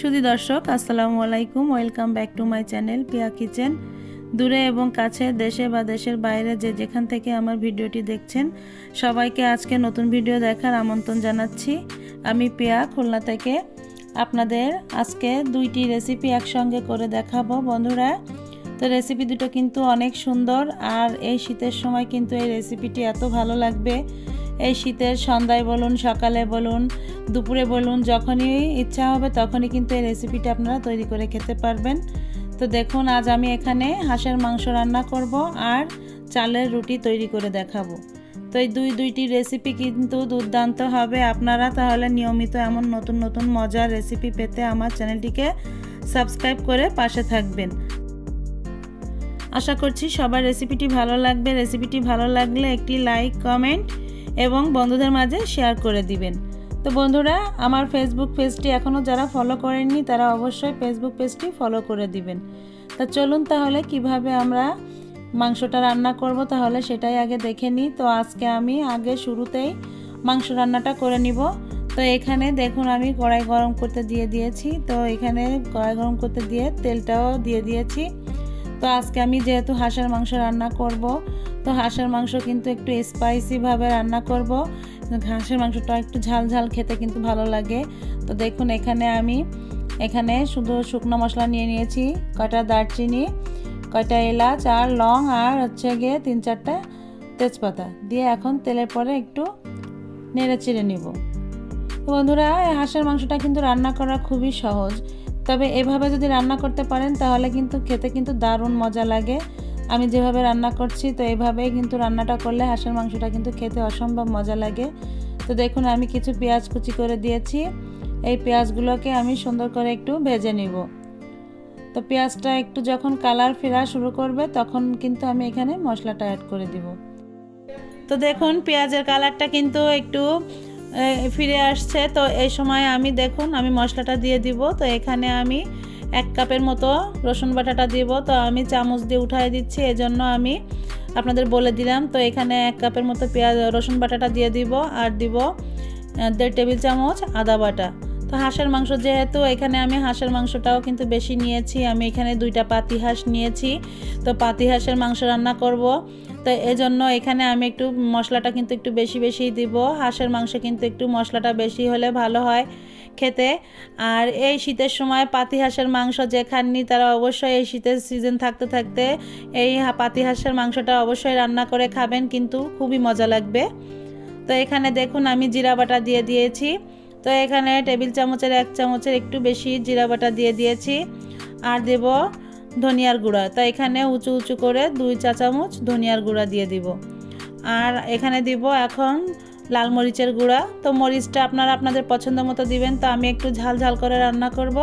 সুধি দর্শক, আসসালামু আলাইকুম। Welcome back to my channel Piya kitchen দূরে এবং কাছে দেশে বা দেশের বাইরে যে যেখান থেকে আমার ভিডিওটি দেখছেন, সবাইকে আজকে নতুন ভিডিও দেখার আমন্ত্রণ জানাচ্ছি। আমি পিয়া, খুলনা থেকে। আপনাদের আজকে দুইটি রেসিপি একসঙ্গে করে দেখাবো, বন্ধুরা। তো রেসিপি দুটো কিন্তু অনেক সুন্দর, আর এই শীতের সময় কিন্তু এই রেসিপিটি এত ভালো লাগবে। এই শীতের সন্ধ্যায় বলুন, সকালে বলুন, দুপুরে বলুন, যখনই ইচ্ছা হবে তখনই কিন্তু এই রেসিপিটা আপনারা তৈরি করে খেতে পারবেন। তো দেখুন, আজ আমি এখানে হাঁসের মাংস রান্না করব আর চালের রুটি তৈরি করে দেখাবো। তো এই দুই, দুইটি রেসিপি কিন্তু দুর্দান্ত হবে আপনারা। তাহলে নিয়মিত এমন নতুন নতুন মজার রেসিপি পেতে আমার চ্যানেলটিকে সাবস্ক্রাইব করে পাশে থাকবেন। আশা করছি সবার রেসিপিটি ভালো লাগবে। রেসিপিটি ভালো লাগলে একটি লাইক কমেন্ট এবং বন্ধুদের মাঝে শেয়ার করে দিবেন। তো বন্ধুরা, আমার ফেসবুক পেজটি এখনও যারা ফলো করেননি, তারা অবশ্যই ফেসবুক পেজটি ফলো করে দিবেন। তা চলুন তাহলে কীভাবে আমরা মাংসটা রান্না করব, তাহলে সেটাই আগে দেখে নিই। তো আজকে আমি আগে শুরুতেই মাংস রান্নাটা করে নিব। তো এখানে দেখুন, আমি কড়াই গরম করতে দিয়ে দিয়েছি। তো এখানে কড়াই গরম করতে দিয়ে তেলটাও দিয়ে দিয়েছি। তো আজকে আমি যেহেতু হাঁসের মাংস রান্না করব, তো হাঁসের মাংস কিন্তু একটু স্পাইসিভাবে রান্না করব। হাঁসের মাংসটা একটু ঝাল ঝাল খেতে কিন্তু ভালো লাগে। তো দেখুন এখানে আমি, এখানে শুধু শুকনো মশলা নিয়ে নিয়েছি, কয়টা দারচিনি, কয়টা এলাচ আর লং আর হচ্ছে গিয়ে তিন চারটা তেজপাতা। দিয়ে এখন তেলের পরে একটু নেড়ে চেড়ে নিব। বন্ধুরা, হাঁসের মাংসটা কিন্তু রান্না করা খুবই সহজ। তবে এভাবে যদি রান্না করতে পারেন, তাহলে কিন্তু খেতে কিন্তু দারুণ মজা লাগে। আমি যেভাবে রান্না করছি, তো এভাবেই কিন্তু রান্নাটা করলে হাঁসের মাংসটা কিন্তু খেতে অসম্ভব মজা লাগে। তো দেখুন, আমি কিছু পেঁয়াজ কুচি করে দিয়েছি। এই পেঁয়াজগুলোকে আমি সুন্দর করে একটু ভেজে নিব। তো পেঁয়াজটা একটু যখন কালার ফেরা শুরু করবে, তখন কিন্তু আমি এখানে মশলাটা অ্যাড করে দিব। তো দেখুন, পেঁয়াজের কালারটা কিন্তু একটু ফিরে আসছে। তো এই সময় আমি, দেখুন, আমি মশলাটা দিয়ে দিব। তো এখানে আমি এক কাপের মতো রসুন বাটাটা দিব। তো আমি চামচ দিয়ে উঠাই দিচ্ছি। এজন্য আমি আপনাদের বলে দিলাম। তো এখানে এক কাপের মতো পেঁয়াজ, রসুন বাটাটা দিয়ে দিব আর দিব দেড় টেবিল চামচ আদা বাটা। তো হাঁসের মাংস যেহেতু, এখানে আমি হাঁসের মাংসটাও কিন্তু বেশি নিয়েছি। আমি এখানে দুইটা পাতি হাঁস নিয়েছি। তো পাতি হাঁসের মাংস রান্না করব। তো এজন্য এখানে আমি একটু মশলাটা কিন্তু একটু বেশি বেশি দিব। হাঁসের মাংস কিন্তু একটু মশলাটা বেশি হলে ভালো হয় খেতে। আর এই শীতের সময় পাতি হাঁসের মাংস যে খাননি, তারা অবশ্যই এই শীতের সিজন থাকতে থাকতে এই পাতি হাঁসের মাংসটা অবশ্যই রান্না করে খাবেন, কিন্তু খুবই মজা লাগবে। তো এখানে দেখুন আমি জিরা বাটা দিয়ে দিয়েছি। তো এখানে টেবিল চামচের এক চামচের একটু বেশি জিরা বাটা দিয়ে দিয়েছি। আর দেব ধনিয়ার গুঁড়া। তো এখানে উঁচু উঁচু করে দুই চা চামচ ধনিয়ার গুঁড়া দিয়ে দিব। আর এখানে দিব এখন লাল মরিচের গুঁড়া। তো মরিচটা আপনারা আপনাদের পছন্দ মতো দিবেন, তো আমি একটু ঝাল ঝাল করে রান্না করব।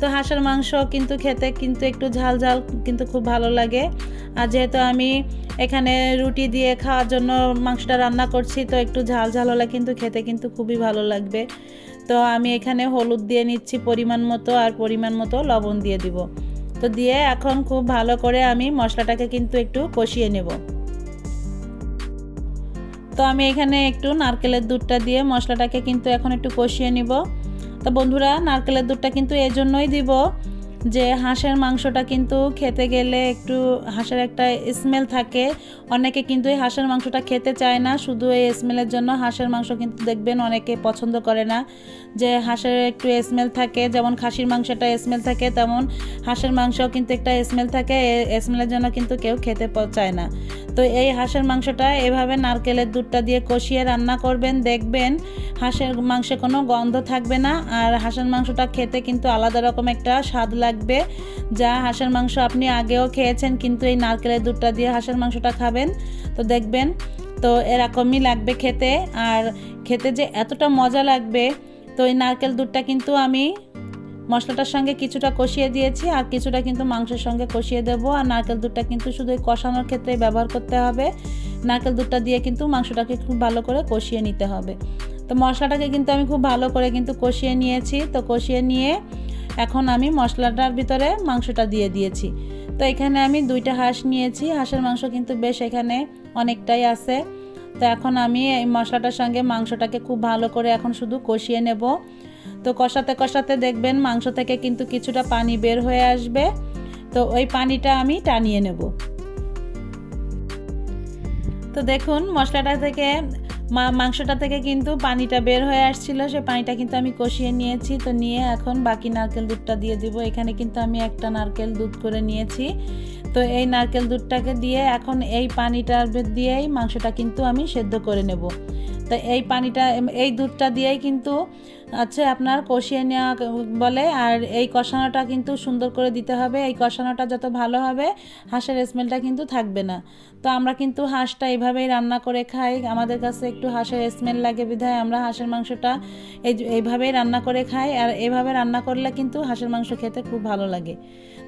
তো হাঁসের মাংস কিন্তু খেতে কিন্তু একটু ঝাল ঝাল কিন্তু খুব ভালো লাগে। আর যেহেতু আমি এখানে রুটি দিয়ে খাওয়ার জন্য মাংসটা রান্না করছি, তো একটু ঝাল ঝাল হলে কিন্তু খেতে কিন্তু খুবই ভালো লাগবে। তো আমি এখানে হলুদ দিয়ে নিচ্ছি পরিমাণ মতো আর পরিমাণ মতো লবণ দিয়ে দিব। তো দিয়ে এখন খুব ভালো করে আমি মশলাটাকে কিন্তু একটু কষিয়ে নেব। তো আমি এখানে একটু নারকেলের দুধটা দিয়ে মশলাটাকে কিন্তু এখন একটু কষিয়ে নিব। তো বন্ধুরা, নারকেলের দুধটা কিন্তু এজন্যই জন্যই দিব যে হাঁসের মাংসটা কিন্তু খেতে গেলে একটু হাঁসের একটা স্মেল থাকে। অনেকে কিন্তু এই হাঁসের মাংসটা খেতে চায় না, শুধু এই স্মেলের জন্য হাঁসের মাংস কিন্তু দেখবেন অনেকে পছন্দ করে না। যে হাঁসের একটু স্মেল থাকে, যেমন খাসির মাংসটা স্মেল থাকে, তেমন হাঁসের মাংসও কিন্তু একটা স্মেল থাকে স্মেলের জন্য কিন্তু কেউ খেতে চায় না। তো এই হাঁসের মাংসটা এভাবে নারকেলের দুধটা দিয়ে কষিয়ে রান্না করবেন, দেখবেন হাঁসের মাংসে কোনো গন্ধ থাকবে না। আর হাঁসের মাংসটা খেতে কিন্তু আলাদা রকম একটা স্বাদ লাগবে। যা হাঁসের মাংস আপনি আগেও খেয়েছেন, কিন্তু এই নারকেলের দুধটা দিয়ে হাঁসের মাংসটা খাবেন। তো দেখবেন, তো এরকমই লাগবে খেতে। আর খেতে যে এতটা মজা লাগবে, তো এই নারকেল দুধটা কিন্তু আমি মশলাটার সঙ্গে কিছুটা কষিয়ে দিয়েছি, আর কিছুটা কিন্তু মাংসের সঙ্গে কষিয়ে দেবো। আর নারকেল দুধটা কিন্তু শুধু কষানোর ক্ষেত্রে ব্যবহার করতে হবে। নারকেল দুধটা দিয়ে কিন্তু মাংসটাকে খুব ভালো করে কষিয়ে নিতে হবে। তো মশলাটাকে কিন্তু আমি খুব ভালো করে কিন্তু কষিয়ে নিয়েছি। তো কষিয়ে নিয়ে এখন আমি মশলাটার ভিতরে মাংসটা দিয়ে দিয়েছি। তো এখানে আমি দুইটা হাঁস নিয়েছি, হাঁসের মাংস কিন্তু বেশ এখানে অনেকটাই আছে। তো এখন আমি এই মশলাটার সঙ্গে মাংসটাকে খুব ভালো করে এখন শুধু কষিয়ে নেব। তো কষাতে কষাতে দেখবেন মাংস থেকে কিন্তু কিছুটা পানি বের হয়ে আসবে। তো ওই পানিটা আমি টানিয়ে নেব। তো দেখুন, মশলাটা থেকে মা- মাংসটা থেকে কিন্তু পানিটা বের হয়ে আসছিল, সে পানিটা কিন্তু আমি কষিয়ে নিয়েছি। তো নিয়ে এখন বাকি নারকেল দুধটা দিয়ে দিব। এখানে কিন্তু আমি একটা নারকেল দুধ করে নিয়েছি। তো এই নারকেল দুধটাকে দিয়ে এখন এই পানিটার দিয়েই মাংসটা কিন্তু আমি সেদ্ধ করে নেব। তো এই পানিটা এই দুধটা দিয়েই কিন্তু আছে আপনার কষিয়ে নেওয়া বলে। আর এই কষানোটা কিন্তু সুন্দর করে দিতে হবে। এই কষানোটা যত ভালো হবে, হাঁসের স্মেলটা কিন্তু থাকবে না। তো আমরা কিন্তু হাঁসটা এইভাবেই রান্না করে খাই। আমাদের কাছে একটু হাঁসের স্মেল লাগে বিধায় আমরা হাঁসের মাংসটা এই এইভাবেই রান্না করে খাই। আর এইভাবে রান্না করলে কিন্তু হাঁসের মাংস খেতে খুব ভালো লাগে।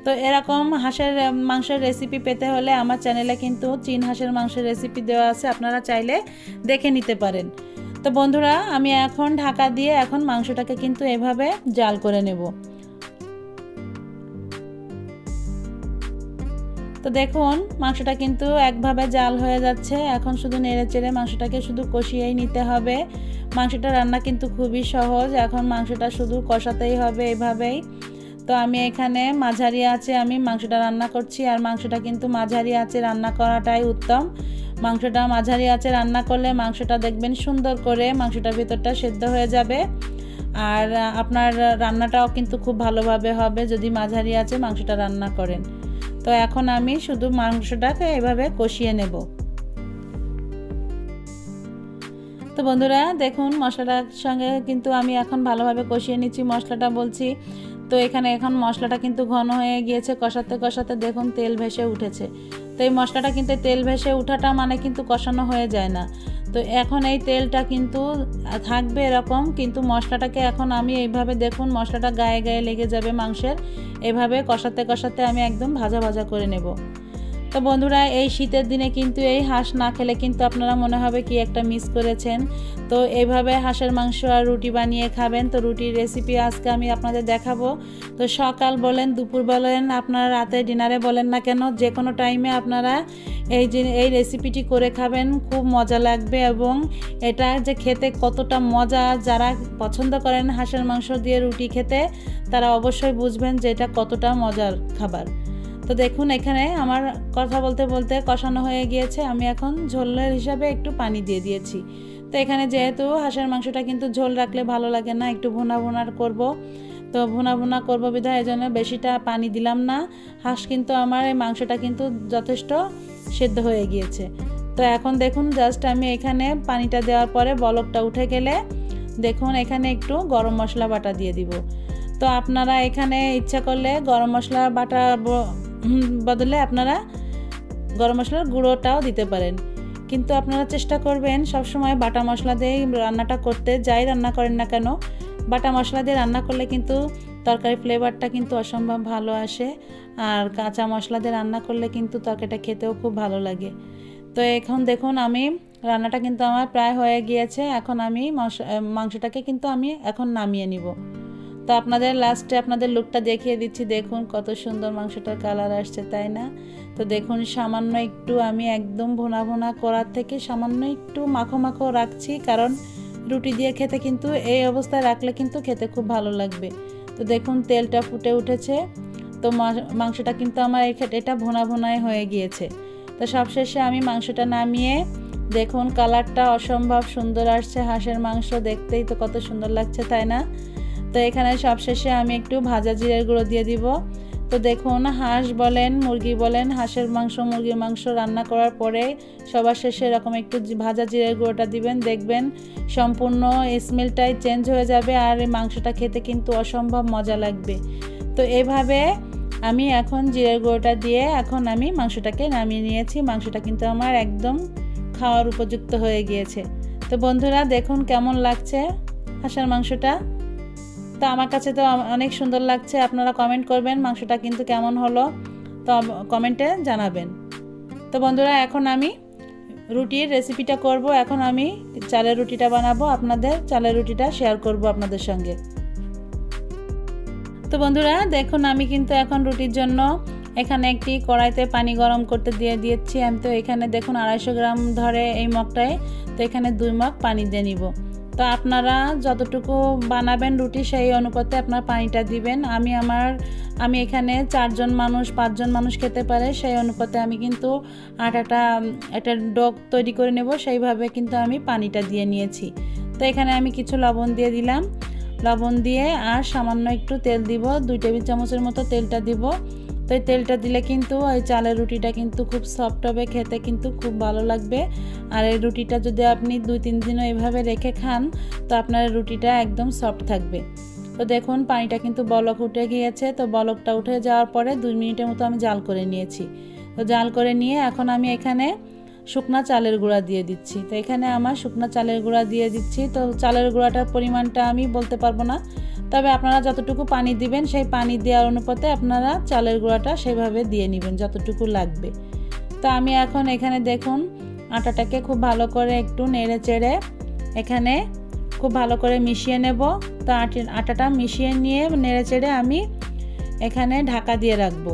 তো এরকম হাঁসের মাংসের রেসিপি পেতে হলে আমার চ্যানেলে কিন্তু চীন হাঁসের মাংসের রেসিপি দেওয়া আছে, আপনারা চাইলে দেখে নিতে পারেন। তো বন্ধুরা, আমি এখন ঢাকা দিয়ে এখন মাংসটাকে কিন্তু এভাবে জাল করে নেব। তো দেখুন, মাংসটা কিন্তু একভাবে জাল হয়ে যাচ্ছে। এখন শুধু নেড়ে চেড়ে মাংসটাকে শুধু কষিয়েই নিতে হবে। মাংসটা রান্না কিন্তু খুবই সহজ। এখন মাংসটা শুধু কষাতেই হবে এভাবেই। তো আমি এখানে মাঝারি আছে আমি মাংসটা রান্না করছি, আর মাংসটা কিন্তু মাঝারি আছে রান্না করাটাই উত্তম। মাংসটা মাঝারি আছে রান্না করলে মাংসটা দেখবেন সুন্দর করে মাংসটার ভিতরটা সেদ্ধ হয়ে যাবে। আর আপনার রান্নাটাও কিন্তু খুব ভালোভাবে হবে যদি মাঝারি আছে মাংসটা রান্না করেন। তো এখন আমি শুধু মাংসটাকে এভাবে কষিয়ে নেব। তো বন্ধুরা, দেখুন মশলাটার সঙ্গে কিন্তু আমি এখন ভালোভাবে কষিয়ে নিচ্ছি মশলাটা বলছি। তো এখানে এখন মশলাটা কিন্তু ঘন হয়ে গিয়েছে, কষাতে কষাতে দেখুন তেল ভেসে উঠেছে। তো এই মশলাটা কিন্তু তেল ভেসে উঠাটা মানে কিন্তু কষানো হয়ে যায় না। তো এখন এই তেলটা কিন্তু থাকবে এরকম, কিন্তু মশলাটাকে এখন আমি এইভাবে দেখুন, মশলাটা গায়ে গায়ে লেগে যাবে মাংসের। এভাবে কষাতে কষাতে আমি একদম ভাজা ভাজা করে নেব। তো বন্ধুরা, এই শীতের দিনে কিন্তু এই হাঁস না খেলে কিন্তু আপনারা মনে হবে কি একটা মিস করেছেন। তো এইভাবে হাঁসের মাংস আর রুটি বানিয়ে খাবেন। তো রুটির রেসিপি আজকে আমি আপনাদের দেখাবো। তো সকাল বলেন, দুপুর বলেন, আপনারা রাতে ডিনারে বলেন না কেন যে কোনো টাইমে আপনারা এই যে, এই রেসিপিটি করে খাবেন। খুব মজা লাগবে এবং এটা যে খেতে কতটা মজা, যারা পছন্দ করেন হাঁসের মাংস দিয়ে রুটি খেতে, তারা অবশ্যই বুঝবেন যে এটা কতটা মজার খাবার। তো দেখুন, এখানে আমার কথা বলতে বলতে কষানো হয়ে গিয়েছে। আমি এখন ঝোলের হিসাবে একটু পানি দিয়ে দিয়েছি। তো এখানে যেহেতু হাঁসের মাংসটা কিন্তু ঝোল রাখলে ভালো লাগে না, একটু ভুনা ভুনার করব। তো ভুনা ভুনা করব বিধায় এই জন্য বেশিটা পানি দিলাম না। হাঁস কিন্তু আমার এই মাংসটা কিন্তু যথেষ্ট সেদ্ধ হয়ে গিয়েছে। তো এখন দেখুন জাস্ট আমি এখানে পানিটা দেওয়ার পরে বলকটা উঠে গেলে দেখুন, এখানে একটু গরম মশলা বাটা দিয়ে দিব। তো আপনারা এখানে ইচ্ছা করলে গরম মশলা বাটা বদলে আপনারা গরম মশলার গুঁড়োটাও দিতে পারেন। কিন্তু আপনারা চেষ্টা করবেন সবসময় বাটা মশলা দিয়েই রান্নাটা করতে, যাই রান্না করেন না কেন, বাটা মশলা দিয়ে রান্না করলে কিন্তু তরকারি ফ্লেভারটা কিন্তু অসম্ভব ভালো আসে, আর কাঁচা মশলা দিয়ে রান্না করলে কিন্তু তরকারিটা খেতেও খুব ভালো লাগে। তো এখন দেখুন আমি, রান্নাটা কিন্তু আমার প্রায় হয়ে গিয়েছে, এখন আমি মাংসটাকে কিন্তু আমি এখন নামিয়ে নিব। তো আপনাদের লাস্টে আপনাদের লুকটা দেখিয়ে দিচ্ছি। দেখুন কত সুন্দর মাংসটার কালার আসছে, তাই না? তো দেখুন, সামান্য একটু আমি একদম ভোনা ভোনা করার থেকে সামান্য একটু মাখো মাখো রাখছি, কারণ রুটি দিয়ে খেতে কিন্তু এই অবস্থায় রাখলে কিন্তু খেতে খুব ভালো লাগবে। তো দেখুন, তেলটা ফুটে উঠেছে। তো মাংসটা কিন্তু আমার এটা ভোনা ভোনায় হয়ে গিয়েছে। তো সবশেষে আমি মাংসটা নামিয়ে, দেখুন কালারটা অসম্ভব সুন্দর আসছে, হাঁসের মাংস দেখতেই তো কত সুন্দর লাগছে, তাই না? তো এখানে সবশেষে আমি একটু ভাজা জিরের গুঁড়ো দিয়ে দিব। তো দেখুন, হাঁস বলেন, মুরগি বলেন, হাঁসের মাংস, মুরগির মাংস রান্না করার পরে সবার শেষে এরকম একটু ভাজা জিরের গুঁড়োটা দিবেন। দেখবেন সম্পূর্ণ স্মেলটাই চেঞ্জ হয়ে যাবে আর এই মাংসটা খেতে কিন্তু অসম্ভব মজা লাগবে। তো এভাবে আমি এখন জিরের গুঁড়োটা দিয়ে এখন আমি মাংসটাকে নামিয়ে নিয়েছি। মাংসটা কিন্তু আমার একদম খাওয়ার উপযুক্ত হয়ে গিয়েছে। তো বন্ধুরা, দেখুন কেমন লাগছে হাঁসের মাংসটা। তো আমার কাছে তো অনেক সুন্দর লাগছে। আপনারা কমেন্ট করবেন মাংসটা কিন্তু কেমন হলো। তো কমেন্টে জানাবেন। তো বন্ধুরা, এখন আমি রুটির রেসিপিটা করব। এখন আমি চালের রুটিটা বানাবো। আপনাদের চালের রুটিটা শেয়ার করব আপনাদের সঙ্গে। তো বন্ধুরা, দেখুন, আমি কিন্তু এখন রুটির জন্য এখানে একটি কড়াইতে পানি গরম করতে দিয়ে দিয়েছি। আমি তো এখানে, দেখুন, আড়াইশো গ্রাম ধরে এই মগটায়। তো এখানে দুই মগ পানি দিয়ে নিব। তো আপনারা যতটুকু বানাবেন রুটি, সেই অনুপাতে আপনার পানিটা দিবেন। আমি আমার, আমি এখানে চারজন মানুষ, পাঁচজন মানুষ খেতে পারে, সেই অনুপাতে আমি কিন্তু আটাটা, একটা ডগ তৈরি করে নেব, সেইভাবে কিন্তু আমি পানিটা দিয়ে নিয়েছি। তো এখানে আমি কিছু লবণ দিয়ে দিলাম। লবণ দিয়ে আর সামান্য একটু তেল দিব, দুই টেবিল চামচের মতো তেলটা দিব। তো এই তেলটা দিলে কিন্তু ওই চালের রুটিটা কিন্তু খুব সফট হবে, খেতে কিন্তু খুব ভালো লাগবে। আর এই রুটিটা যদি আপনি দুই তিন দিনও এভাবে রেখে খান, তো আপনার রুটিটা একদম সফট থাকবে। তো দেখুন, পানিটা কিন্তু বলক উঠে গিয়েছে, তো বলকটা উঠে যাওয়ার পরে দুই মিনিটের মতো আমি জাল করে নিয়েছি। তো জাল করে নিয়ে এখন আমি এখানে শুকনা চালের গুঁড়া দিয়ে দিচ্ছি। তো এখানে আমার শুকনা চালের গুঁড়া দিয়ে দিচ্ছি। তো চালের গুঁড়াটার পরিমাণটা আমি বলতে পারব না। তবে আপনারা যতটুকু পানি দিবেন, সেই পানি দেওয়ার অনুপাতে আপনারা চালের গুঁড়াটা সেভাবে দিয়ে নেবেন, যতটুকু লাগবে। তো আমি এখন এখানে দেখুন, আটাটাকে খুব ভালো করে একটু নেড়ে চেড়ে এখানে খুব ভালো করে মিশিয়ে নেব। তো আটাটা মিশিয়ে নিয়ে নেড়ে চেড়ে আমি এখানে ঢাকা দিয়ে রাখব।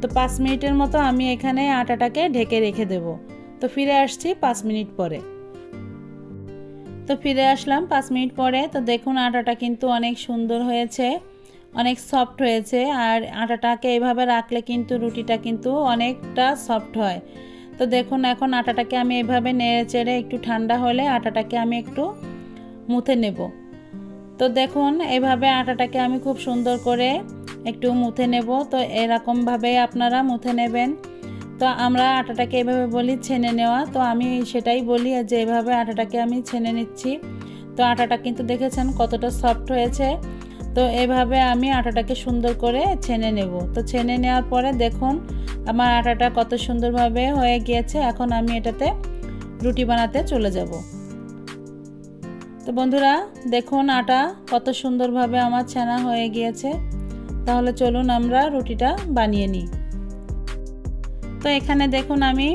তো পাঁচ মিনিটের মতো আমি এখানে আটাটাকে ঢেকে রেখে দেব। তো ফিরে আসছি পাঁচ মিনিট পরে। তো ফিরে আসলাম পাঁচ মিনিট পরে। তো দেখুন, আটাটা কিন্তু অনেক সুন্দর হয়েছে, অনেক সফট হয়েছে, আর আটাটাকে এভাবে রাখলে কিন্তু রুটিটা কিন্তু অনেকটা সফট হয়। তো দেখুন, এখন আটাটাকে আমি এভাবে নেড়ে চেড়ে একটু ঠান্ডা হলে আটাটাকে আমি একটু মুথে নেব। তো দেখুন, এভাবে আটাটাকে আমি খুব সুন্দর করে একটু মুথে নেব। তো এরকমভাবে আপনারা মুথে নেবেন। তো আমরা আটাটাকে এভাবে বলি ছেনে নেওয়া। তো আমি সেটাই বলি যে এভাবে আটাটাকে আমি ছেনে নিচ্ছি। তো আটাটা কিন্তু দেখেছেন কতটা সফট হয়েছে। তো এভাবে আমি আটাটাকে সুন্দর করে ছেনে নেব। তো ছেনে নেওয়ার পরে দেখুন, আমার আটাটা কত সুন্দরভাবে হয়ে গিয়েছে। এখন আমি এটাতে রুটি বানাতে চলে যাব। তো বন্ধুরা, দেখুন আটা কত সুন্দরভাবে আমার ছানা হয়ে গিয়েছে। তাহলে চলুন আমরা রুটিটা বানিয়ে নিই। তো এখানে দেখুন আমি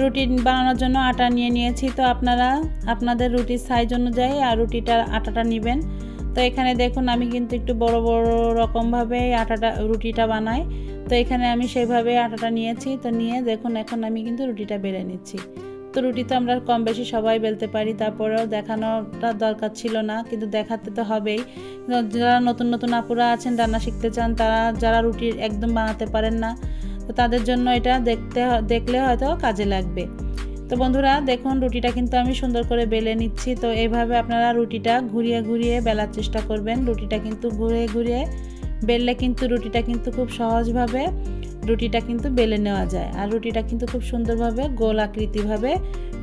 রুটি বানানোর জন্য আটা নিয়ে নিয়েছি। তো আপনারা, আপনাদের রুটির সাইজ অনুযায়ী আর রুটিটার আটাটা নেবেন। তো এখানে দেখুন আমি কিন্তু একটু বড় বড় রকমভাবে আটাটা, রুটিটা বানাই। তো এখানে আমি সেইভাবে আটাটা নিয়েছি। তো নিয়ে দেখুন এখন আমি কিন্তু রুটিটা বেড়ে নিচ্ছি। তো রুটি তো আমরা কম বেশি সবাই বেলতে পারি, তারপরেও দেখানোটা দরকার ছিল না, কিন্তু দেখাতে তো হবেই। যারা নতুন নতুন আপুরা আছেন, রান্না শিখতে চান, তারা, যারা রুটি একদম বানাতে পারেন না তো তাদের জন্য এটা দেখতে দেখলে হয়তো কাজে লাগবে। তো বন্ধুরা, দেখুন, রুটিটা কিন্তু আমি সুন্দর করে বেলে নিচ্ছি। তো এইভাবে আপনারা রুটিটা ঘুরিয়ে ঘুরিয়ে বেলার চেষ্টা করবেন। রুটিটা কিন্তু ঘুরিয়ে ঘুরিয়ে বেললে কিন্তু রুটিটা কিন্তু খুব সহজভাবে রুটিটা কিন্তু বেলে নেওয়া যায়। আর রুটিটা কিন্তু খুব সুন্দরভাবে গোল আকৃতিভাবে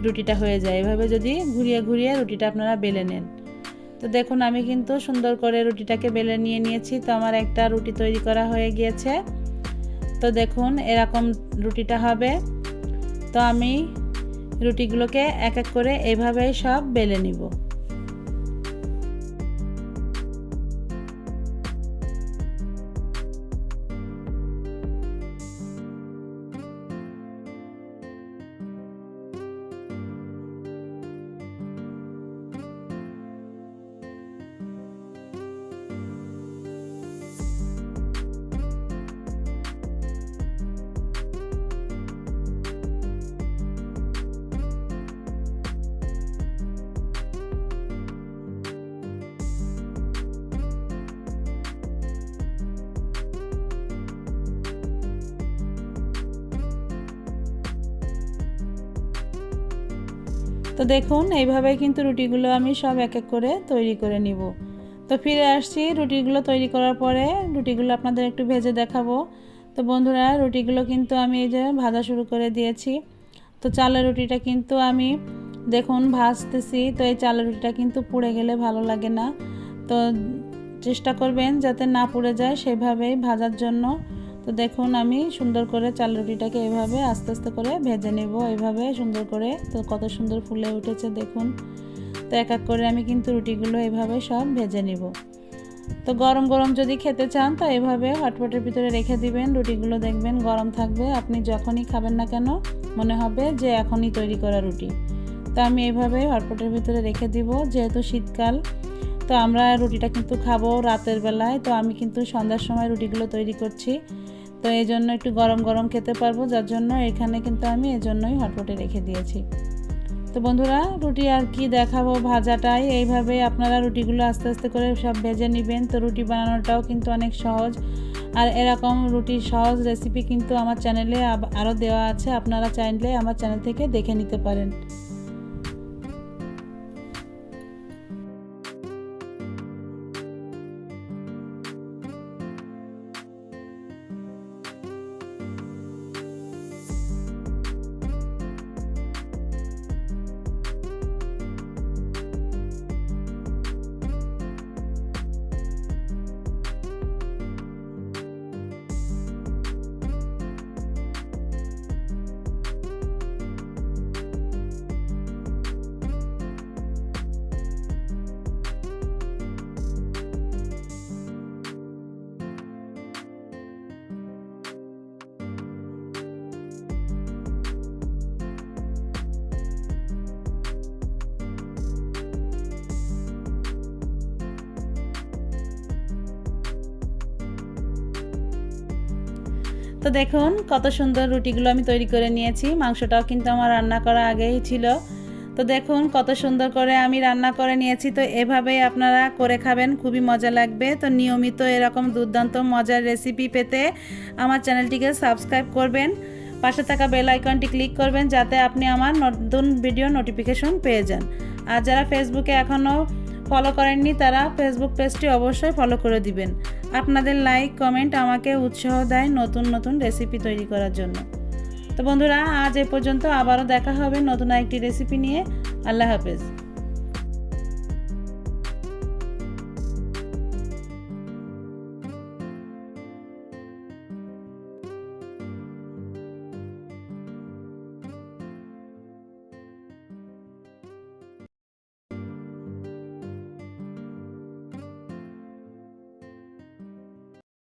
রুটিটা হয়ে যায়। এভাবে যদি ঘুরিয়ে ঘুরিয়ে রুটিটা আপনারা বেলে নেন। তো দেখুন, আমি কিন্তু সুন্দর করে রুটিটাকে বেলে নিয়ে নিয়েছি। তো আমার একটা রুটি তৈরি করা হয়ে গিয়েছে। তো দেখুন এরকম রুটিটা হবে। তো আমি রুটিগুলোকে এক এক করে এভাবেই সব বেলে নিব। তো দেখুন, এইভাবে কিন্তু রুটিগুলো আমি সব এক এক করে তৈরি করে নিব। তো ফিরে আসছি, রুটিগুলো তৈরি করার পরে রুটিগুলো আপনাদের একটু ভেজে দেখাবো। তো বন্ধুরা, রুটিগুলো কিন্তু আমি এই যে ভাজা শুরু করে দিয়েছি। তো চালের রুটিটা কিন্তু আমি, দেখুন, ভাজতেছি। তো এই চালের রুটিটা কিন্তু পুড়ে গেলে ভালো লাগে না। তো চেষ্টা করবেন যাতে না পুড়ে যায় সেভাবেই ভাজার জন্য। তো দেখুন, আমি সুন্দর করে চাল রুটিটাকে এভাবে আস্তে আস্তে করে ভেজে নেব। এভাবে সুন্দর করে তো কত সুন্দর ফুলে উঠেছে দেখুন। তো এক এক করে আমি কিন্তু রুটিগুলো এভাবে সব ভেজে নেব। তো গরম গরম যদি খেতে চান, তো এভাবে হটপটের ভিতরে রেখে দিবেন। রুটিগুলো দেখবেন গরম থাকবে। আপনি যখনই খাবেন না কেন, মনে হবে যে এখনই তৈরি করা রুটি। তো আমি এইভাবে হটপটের ভিতরে রেখে দিব, যেহেতু শীতকাল। তো আমরা রুটিটা কিন্তু খাব রাতের বেলায়। তো আমি কিন্তু সন্ধ্যার সময় রুটিগুলো তৈরি করছি। তো এই জন্য একটু গরম গরম খেতে পারব, যার জন্য এখানে কিন্তু আমি এই জন্যই হটপটে রেখে দিয়েছি। তো বন্ধুরা, রুটি আর কি দেখাবো ভাজাটাই, এইভাবে আপনারা রুটিগুলো আস্তে আস্তে করে সব ভেজে নেবেন। তো রুটি বানানোটাও কিন্তু অনেক সহজ। আর এরকম রুটির সহজ রেসিপি কিন্তু আমার চ্যানেলে আরও দেওয়া আছে, আপনারা চাইলে আমার চ্যানেল থেকে দেখে নিতে পারেন। তো দেখুন, কত সুন্দর রুটিগুলো আমি তৈরি করে নিয়েছি। মাংসটাও কিন্তু আমার রান্না করা আগেই ছিল। তো দেখুন, কত সুন্দর করে আমি রান্না করে নিয়েছি। তো এভাবেই আপনারা করে খাবেন, খুবই মজা লাগবে। তো নিয়মিত এরকম দুর্দান্ত মজার রেসিপি পেতে আমার চ্যানেলটিকে সাবস্ক্রাইব করবেন। পাশে থাকা বেল আইকনটি ক্লিক করবেন, যাতে আপনি আমার নতুন ভিডিও নোটিফিকেশন পেয়ে যান। আর যারা ফেসবুকে এখনও ফলো করেননি তারা ফেসবুক পেজটি অবশ্যই ফলো করে দিবেন। আপনাদের লাইক কমেন্ট আমাকে উৎসাহ দেয় নতুন নতুন রেসিপি তৈরি করার জন্য। তো বন্ধুরা, আজ এ পর্যন্ত আবারও দেখা হবে নতুন একটি রেসিপি নিয়ে। আল্লাহ হাফেজ।